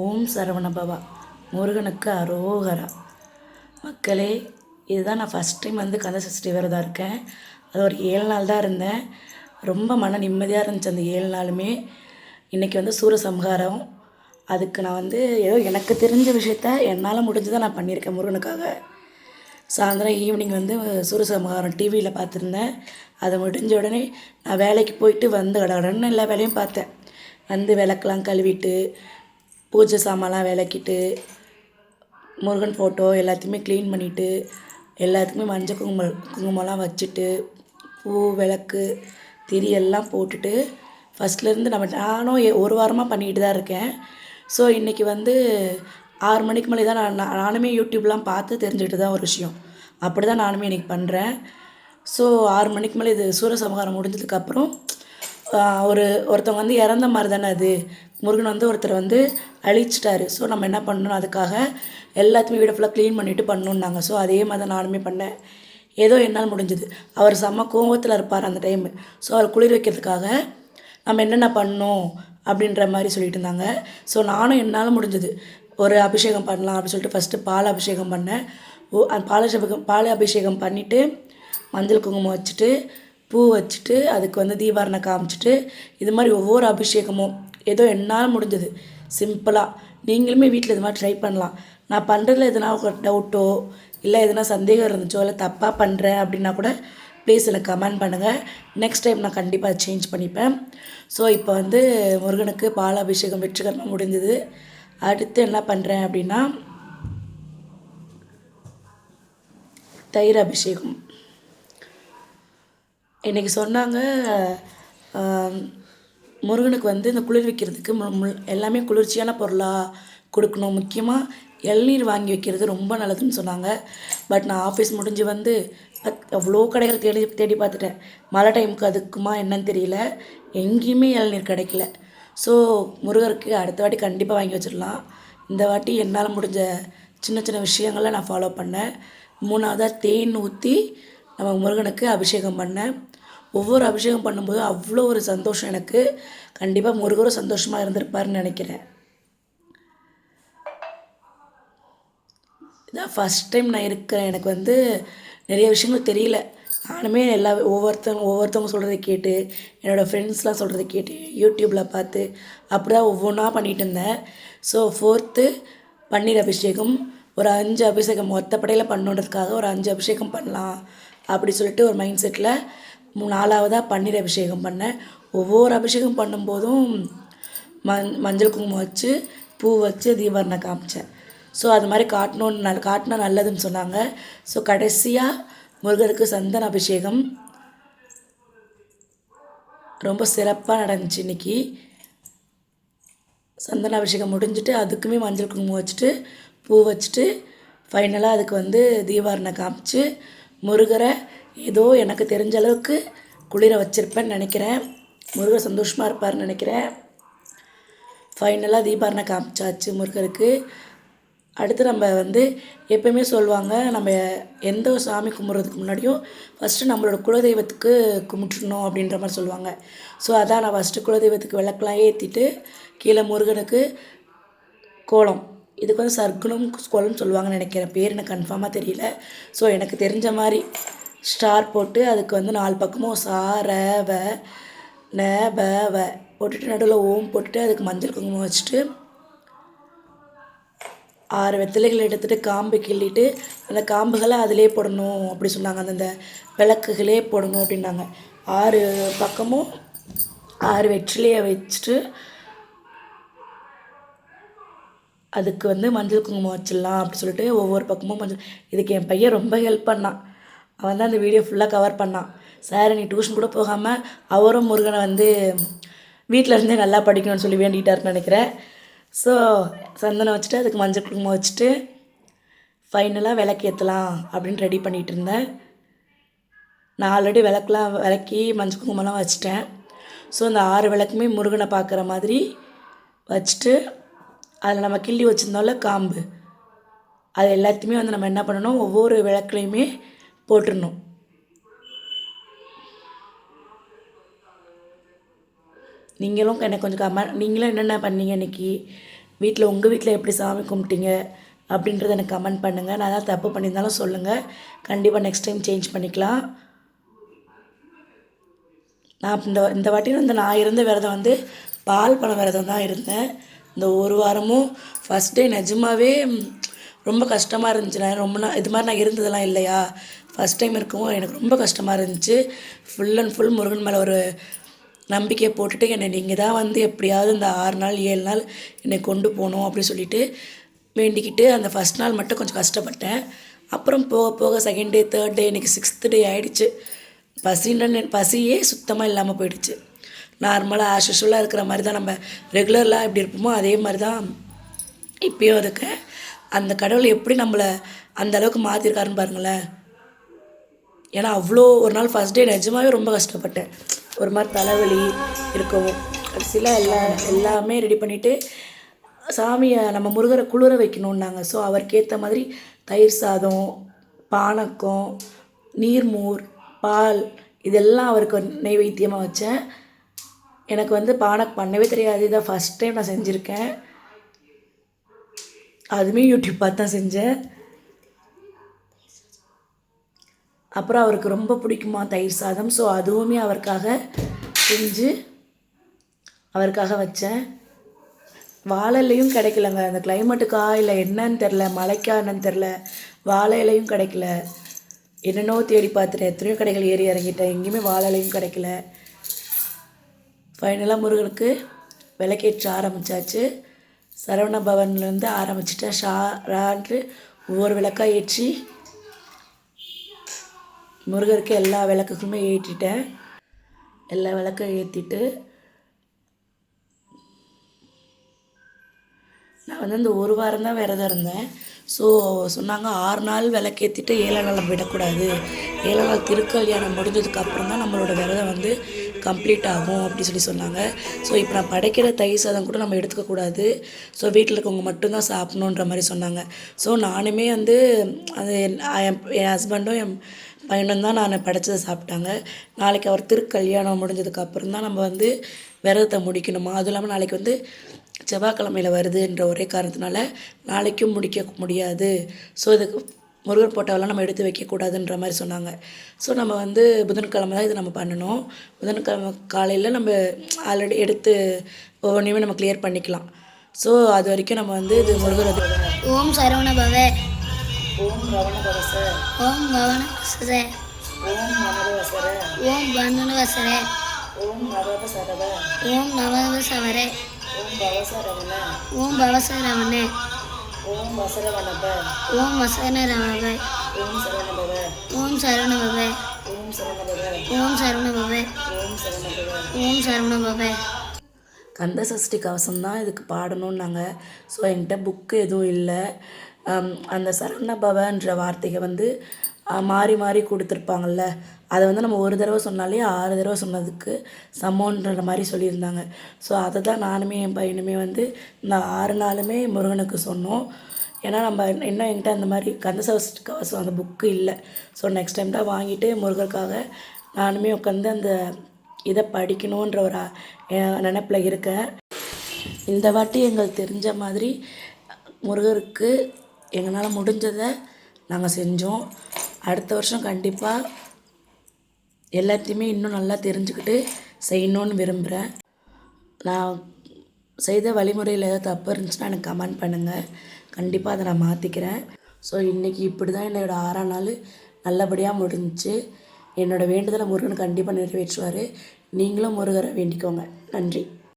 ஓம் சரவணபவா. முருகனுக்கு அரோகரா. மக்களே இதுதான் நான் ஃபஸ்ட் டைம் வந்து கந்த சஷ்டி விரதம் இருக்கேன். அது ஒரு ஏழு நாள் தான் இருந்தேன். ரொம்ப மன நிம்மதியாக இருந்துச்சு அந்த ஏழு நாளுமே. இன்றைக்கி வந்து சூரசம்ஹாரம் அதுக்கு நான் வந்து ஏதோ எனக்கு தெரிஞ்ச விஷயத்த என்னால் முடிஞ்சதை நான் பண்ணியிருக்கேன் முருகனுக்காக. சாயந்தரம் ஈவினிங் வந்து சூரசம்ஹாரம் டிவியில் பார்த்துருந்தேன். அதை முடிஞ்ச உடனே நான் வேலைக்கு போயிட்டு வந்து கடகடன்னு எல்லா வேலையும் பார்த்தேன். வந்து விளக்கெலாம் கழுவிட்டு பூஜை சாமான்லாம் விளக்கிட்டு முருகன் ஃபோட்டோ எல்லாத்தையுமே க்ளீன் பண்ணிவிட்டு எல்லாத்துக்குமே மஞ்சள் குங்குமம் குங்குமம்லாம் வச்சுட்டு பூ விளக்கு திரி எல்லாம் போட்டுட்டு ஃபஸ்ட்லேருந்து நம்ம நானும் ஒரு வாரமாக பண்ணிக்கிட்டு தான் இருக்கேன். ஸோ இன்றைக்கி வந்து ஆறு மணிக்கு மேலே தான் நான் நானுமே யூடியூப்லாம் பார்த்து தெரிஞ்சுக்கிட்டு தான் ஒரு விஷயம். அப்படி தான் நானுமே இன்றைக்கி பண்ணுறேன் ஸோ ஆறு மணிக்கு மேலே இது சூரசம்ஹாரம் முடிஞ்சதுக்கப்புறம் ஒரு ஒருத்தவங்க வந்து இறந்த மாதிரி தானே அது. முருகன் வந்து ஒருத்தர் வந்து அழிச்சிட்டாரு. ஸோ நம்ம என்ன பண்ணணும்? அதுக்காக எல்லாத்தையுமே வீடு ஃபுல்லாக க்ளீன் பண்ணிவிட்டு பண்ணணுன்னாங்க ஸோ அதே மாதிரி தான் நானுமே பண்ணேன். ஏதோ என்னால் முடிஞ்சது. அவர் செம்ம கோவத்தில் இருப்பார் அந்த டைமு ஸோ அவர் குளிர் வைக்கிறதுக்காக நம்ம என்னென்ன பண்ணணும் அப்படின்ற மாதிரி சொல்லிட்டு இருந்தாங்க. ஸோ நானும் என்னால் முடிஞ்சது. ஒரு அபிஷேகம் பண்ணலாம் அப்படின்னு சொல்லிட்டு ஃபஸ்ட்டு பால் அபிஷேகம் பண்ணேன். ஓ அந்த பால் அபிஷேகம் பால் அபிஷேகம் பண்ணிவிட்டு மஞ்சள் குங்குமம் வச்சுட்டு பூ வச்சுட்டு அதுக்கு வந்து தீபாரணை காமிச்சிட்டு இது மாதிரி ஒவ்வொரு அபிஷேகமும் ஏதோ என்னால் முடிஞ்சது. சிம்பிளாக நீங்களுமே வீட்டில் இது மாதிரி ட்ரை பண்ணலாம். நான் பண்ணுறதுல எதனா ஒரு டவுட்டோ இல்லை எதனா சந்தேகம் இருந்துச்சோ இல்லை தப்பாக பண்ணுறேன் அப்படின்னா கூட ப்ளீஸ் எனக்கு கமெண்ட் பண்ணுங்கள் நெக்ஸ்ட் டைம் நான் கண்டிப்பாக சேஞ்ச் பண்ணிப்பேன். ஸோ இப்போ வந்து முருகனுக்கு பால் அபிஷேகம் வெற்றிகரமாக முடிஞ்சது அடுத்து என்ன பண்ணுறேன் அப்படின்னா தயிர் அபிஷேகம். இன்றைக்கி சொன்னாங்க முருகனுக்கு வந்து இந்த குளிர் வைக்கிறதுக்கு எல்லாமே குளிர்ச்சியான பொருளாக கொடுக்கணும். முக்கியமாக இளநீர் வாங்கி வைக்கிறது ரொம்ப நல்லதுன்னு சொன்னாங்க. பட் நான் ஆஃபீஸ் முடிஞ்சு வந்து பத்- அவ்வளோ கடைகள் தேடி தேடி பார்த்துட்டேன். மழை டைமுக்கு அதுக்குமா என்னன்னு தெரியல. எங்கேயுமே இளநீர் கிடைக்கல. ஸோ முருகருக்கு அடுத்த வாட்டி கண்டிப்பாக வாங்கி வச்சிடலாம். இந்த வாட்டி என்னால் முடிஞ்ச சின்ன சின்ன விஷயங்களை நான் ஃபாலோ பண்ணேன். மூணாவதாக தேன் ஊற்றி நம்ம முருகனுக்கு அபிஷேகம் பண்ணேன். ஒவ்வொரு அபிஷேகம் பண்ணும்போது அவ்வளோ ஒரு சந்தோஷம் எனக்கு. கண்டிப்பாக முருகரும் சந்தோஷமாக இருந்திருப்பாருன்னு நினைக்கிறேன். இதான் ஃபஸ்ட் டைம் நான் இருக்கிறேன். எனக்கு வந்து நிறைய விஷயங்கள் தெரியல. நானுமே எல்லா ஒவ்வொருத்தவங்க ஒவ்வொருத்தவங்க சொல்கிறத கேட்டு என்னோடய ஃப்ரெண்ட்ஸ்லாம் சொல்கிறத கேட்டு யூடியூப்பில் பார்த்து அப்படி தான் ஒவ்வொன்றா பண்ணிகிட்டு இருந்தேன். ஸோ ஃபோர்த்து பன்னீர் அபிஷேகம். ஒரு அஞ்சு அபிஷேகம் மொத்தப்படையில் பண்ணுன்றதுக்காக ஒரு அஞ்சு அபிஷேகம் பண்ணலாம். அப்படி சொல்லிட்டு ஒரு மைண்ட் செட்டில் நாலாவதாக பன்னீர் அபிஷேகம் பண்ணேன் ஒவ்வொரு அபிஷேகம் பண்ணும்போதும் மஞ் மஞ்சள் குங்குமம் வச்சு பூ வச்சு தீபாரணை காமிச்சேன். ஸோ அது மாதிரி காட்டணுன்னு நல் காட்டினா நல்லதுன்னு சொன்னாங்க. ஸோ கடைசியாக முருகருக்கு சந்தன அபிஷேகம். ரொம்ப சிறப்பாக நடந்துச்சு இன்னைக்கு. சந்தன அபிஷேகம் முடிஞ்சுட்டு அதுக்குமே மஞ்சள் குங்குமம் வச்சுட்டு பூ வச்சுட்டு ஃபைனலாக அதுக்கு வந்து தீபாரணை காமிச்சு முருகரை ஏதோ எனக்கு தெரிஞ்ச அளவுக்கு குளிர வச்சுருப்பேன்னு நினைக்கிறேன். முருகர் சந்தோஷமாக இருப்பார்னு நினைக்கிறேன். ஃபைனலாக தீபாரணை காமிச்சாச்சு முருகருக்கு. அடுத்து நம்ம வந்து எப்பயுமே சொல்லுவாங்க நம்ம எந்த ஒரு சாமி கும்பிட்றதுக்கு முன்னாடியும் ஃபஸ்ட்டு நம்மளோட குலதெய்வத்துக்கு கும்பிட்டுறணும் அப்படின்ற மாதிரி சொல்லுவாங்க. ஸோ அதான் நான் ஃபஸ்ட்டு குலதெய்வத்துக்கு விளக்கெலாம் ஏற்றிட்டு கீழே முருகனுக்கு கோலம். இதுக்கு வந்து சர்க்குணம் கோலம்னு சொல்லுவாங்கன்னு நினைக்கிறேன். பேர் எனக்கு கன்ஃபார்மாக தெரியல. ஸோ எனக்கு தெரிஞ்ச மாதிரி ஸ்டார் போட்டு அதுக்கு வந்து நாலு பக்கமும் சா ர வ ந ப வ போட்டுட்டு நடுவில் ஓம் போட்டுட்டு அதுக்கு மஞ்சள் குங்குமம் வச்சுட்டு ஆறு வெத்தலைகள் எடுத்துகிட்டு காம்பு கிள்ளிட்டு அந்த காம்புகளை அதிலே போடணும் அப்படி சொன்னாங்க. அந்தந்த விளக்குகளே போடணும் அப்படின்னாங்க. ஆறு பக்கமும் ஆறு வெற்றிலையை வச்சுட்டு அதுக்கு வந்து மஞ்சள் குங்குமம் வச்சிடலாம் அப்படி சொல்லிட்டு ஒவ்வொரு பக்கமும் மஞ்சள். இதுக்கு என் பையன் ரொம்ப ஹெல்ப் பண்ணான். அவன் தான் அந்த வீடியோ ஃபுல்லாக கவர் பண்ணான். சார் நீ டியூஷன் கூட போகாமல் அவரும் முருகனை வந்து வீட்டில் இருந்தே நல்லா படிக்கணும்னு சொல்லி வேண்டிட்டாருன்னு நினைக்கிறேன். ஸோ சந்தனம் வச்சுட்டு அதுக்கு மஞ்சள் குங்குமம் வச்சுட்டு ஃபைனலாக விளக்கு ஏற்றலாம் அப்படின்னு ரெடி பண்ணிகிட்டு இருந்தேன். நான் ஆல்ரெடி விளக்குலாம் விளக்கி மஞ்சள் குங்குமம்லாம் வச்சுட்டேன். ஸோ அந்த ஆறு விளக்குமே முருகனை பார்க்குற மாதிரி வச்சுட்டு அதில் நம்ம கிள்ளி வச்சுருந்தோம்ல காம்பு. அது எல்லாத்தையுமே வந்து நம்ம என்ன பண்ணணும் ஒவ்வொரு விளக்குலையுமே போட்டுடணும் நீங்களும் எனக்கு கொஞ்சம் கமெண்ட் நீங்களும் என்னென்ன பண்ணீங்க இன்னைக்கு? வீட்டில் உங்கள் வீட்டில் எப்படி சாமி கும்பிட்டீங்க? அப்படின்றத எனக்கு கமெண்ட் பண்ணுங்கள் நான் தான் தப்பு பண்ணியிருந்தாலும் சொல்லுங்கள் கண்டிப்பாக நெக்ஸ்ட் டைம் சேஞ்ச் பண்ணிக்கலாம். நான் இந்த இந்த வாட்டி வந்து நான் இருந்த விரதம் வந்து பால் பழம் விரதம் தான் இருந்தேன். இந்த ஒரு வாரமும் ஃபஸ்ட் டே நிஜமாவே ரொம்ப கஷ்டமாக இருந்துச்சு. நான் ரொம்ப நாள் இது மாதிரி நான் இருந்ததெல்லாம் இல்லையா? ஃபஸ்ட் டைம் இருக்கவும் எனக்கு ரொம்ப கஷ்டமாக இருந்துச்சு. ஃபுல் அண்ட் ஃபுல் முருகன் மேலே ஒரு நம்பிக்கையை போட்டுட்டு என்னை நீங்கள் தான் வந்து எப்படியாவது இந்த ஆறு நாள் ஏழு நாள் என்னை கொண்டு போகணும் அப்படி சொல்லிட்டு வேண்டிக்கிட்டு அந்த ஃபஸ்ட் நாள் மட்டும் கொஞ்சம் கஷ்டப்பட்டேன். அப்புறம் போக போக செகண்ட் டே தேர்ட் டே இன்றைக்கி சிக்ஸ்த் டே ஆகிடுச்சு பசின்னு பசியே சுத்தமாக இல்லாமல் போயிடுச்சு. நார்மலாக ஆஸ் யூஷுவலாக இருக்கிற மாதிரி தான் நம்ம ரெகுலர்லாம் எப்படி இருப்போமோ அதே மாதிரி தான் இப்பயும் இருக்கேன் அந்த கடவுள் எப்படி நம்மளை அந்த அளவுக்கு மாற்றிருக்காருன்னு பாருங்களேன். ஏன்னா அவ்வளோ ஒரு நாள் ஃபஸ்ட் டே நிஜமாவே ரொம்ப கஷ்டப்பட்டேன். ஒரு மாதிரி தலைவலி இருக்கவும். கடைசியில் எல்லா எல்லாமே ரெடி பண்ணிவிட்டு சாமியை நம்ம முருகரை குளிர வைக்கணுன்னாங்க ஸோ அவருக்கேற்ற மாதிரி தயிர் சாதம் பானக்கம் நீர்மோர் பால் இதெல்லாம் அவருக்கு நைவேத்தியமாக வச்சேன். எனக்கு வந்து பானக் பண்ணவே தெரியாது. இதை ஃபஸ்ட் டைம் நான் செஞ்சுருக்கேன். அதுவுமே யூடியூப் பார்த்து தான் செஞ்சேன். அப்புறம் அவருக்கு ரொம்ப பிடிக்குமா தயிர் சாதம். ஸோ அதுவுமே அவருக்காக செஞ்சு அவருக்காக வச்சேன். வாழையிலையும் கிடைக்கலங்க. அந்த கிளைமேட்டுக்கா இல்லை என்னன்னு தெரில மழைக்கா என்னன்னு தெரில வாழை இலையும் கிடைக்கல. என்னென்னோ தேடி பார்த்துட்டேன் எத்தனையோ கடைகள் ஏறி இறங்கிட்டேன். எங்கேயுமே வாழை இலையும் கிடைக்கல. ஃபைனலாக முருகனுக்கு விளக்கேற்ற ஆரம்பித்தாச்சு சரவண பவன்லேருந்து ஆரம்பிச்சிட்டேன் ஷா ரான்று ஒவ்வொரு விளக்காக ஏற்றி முருகருக்கு எல்லா விளக்குக்குமே ஏற்றிட்டேன். எல்லா விளக்கும் ஏற்றிட்டு நான் வந்து இந்த ஒரு வாரம் தான் விரதம் இருந்தேன். ஸோ சொன்னாங்க ஆறு நாள் விளக்கேற்றிட்டு ஏழாம் நாள் விடக்கூடாது. ஏழாம் நாள் திருக்கல்யாணம் முடிஞ்சதுக்கு அப்புறம் தான் நம்மளோட விரதம் வந்து கம்ப்ளீட் ஆகும் அப்படி சொல்லி சொன்னாங்க. ஸோ இப்போ நான் படைக்கிற தயிர் சாதம் கூட நம்ம எடுத்துக்கக்கூடாது ஸோ வீட்டில் இருக்கவங்க மட்டும்தான் சாப்பிடணுன்ற மாதிரி சொன்னாங்க. ஸோ நானுமே வந்து அது என் என் ஹஸ்பண்டும் என் பையனும் தான் நான் படைச்சதை சாப்பிட்டாங்க. நாளைக்கு அவர் திருக்கல்யாணம் முடிஞ்சதுக்கு அப்புறம் தான் நம்ம வந்து விரதத்தை முடிக்கணுமா? அதுவும் இல்லாமல் நாளைக்கு வந்து செவ்வாய்க்கிழமையில் வருதுன்ற ஒரே காரணத்தினால நாளைக்கும் முடிக்க முடியாது. ஸோ இதுக்கு முருகர் போட்டோவெல்லாம் நம்ம எடுத்து வைக்கக்கூடாதுன்ற மாதிரி சொன்னாங்க. ஸோ நம்ம வந்து புதன்கிழமை தான் இது நம்ம பண்ணணும். புதன்கிழமை காலையில் நம்ம ஆல்ரெடி எடுத்து ஒவ்வொன்றையுமே நம்ம கிளியர் பண்ணிக்கலாம். ஸோ அது வரைக்கும் நம்ம வந்து இது முருகர் ஓம் சரவண பவ ஓம் ரவண பவச ஓம் பவனசர ஓம் மனவசர ஓம் பந்தனவசர. ஓம் நவக சரவ ஓம் நவசவர ஓம் பவச ரவண ஓம் பவசரவண ஓம் வசரவணப ஓம் வசனரவ ஓம் சரவணபவ. ஓம் சரவண பவ ஓம் சரவணபவ. ஓம் சரவண பவ ஓம் சரவணபவ. ஓம் சரவண பவ கந்த சஷ்டி கவசம் தான் இதுக்கு பாடணுன்னாங்க ஸோ என்கிட்ட புக்கு எதுவும் இல்லை. அந்த சரவணபவன்ற வார்த்தையை வந்து மாறி மாறி கொடுத்துருப்பாங்கல்ல அதை வந்து நம்ம ஒரு தடவை சொன்னாலே ஆறு தடவை சொன்னதுக்கு சமோன்ற மாதிரி சொல்லியிருந்தாங்க. ஸோ அதை தான் நானுமே என் பையனுமே வந்து இந்த ஆறு நாளுமே முருகனுக்கு சொன்னோம். ஏன்னா நம்ம இன்னும் என்கிட்ட அந்த மாதிரி கந்த கவசம் அந்த புக்கு இல்லை. ஸோ நெக்ஸ்ட் டைம் தான் வாங்கிட்டு முருகருக்காக நானுமே உட்காந்து அந்த இதை படிக்கணுன்ற ஒரு நினப்பில் இருக்கேன். இந்த வாட்டி எங்களுக்கு தெரிஞ்ச மாதிரி முருகருக்கு எங்களால் முடிஞ்சதை நாங்கள் செஞ்சோம். அடுத்த வருஷம் கண்டிப்பாக எல்லாத்தையுமே இன்னும் நல்லா தெரிஞ்சுக்கிட்டு செய்யணும்னு விரும்புகிறேன் நான் செய்த வழிமுறையில் ஏதாவது தப்பு இருந்துச்சுன்னா எனக்கு கமெண்ட் பண்ணுங்கள் கண்டிப்பாக அதை நான் மாற்றிக்கிறேன் ஸோ இன்றைக்கி இப்படி தான் என்னோடய ஆறாம் நாள் நல்லபடியாக முடிஞ்சிச்சு. என்னோடய வேண்டுதலை முருகன் கண்டிப்பாக நிறைவேற்றுவார். நீங்களும் முருகரை வேண்டிக்கோங்க. நன்றி.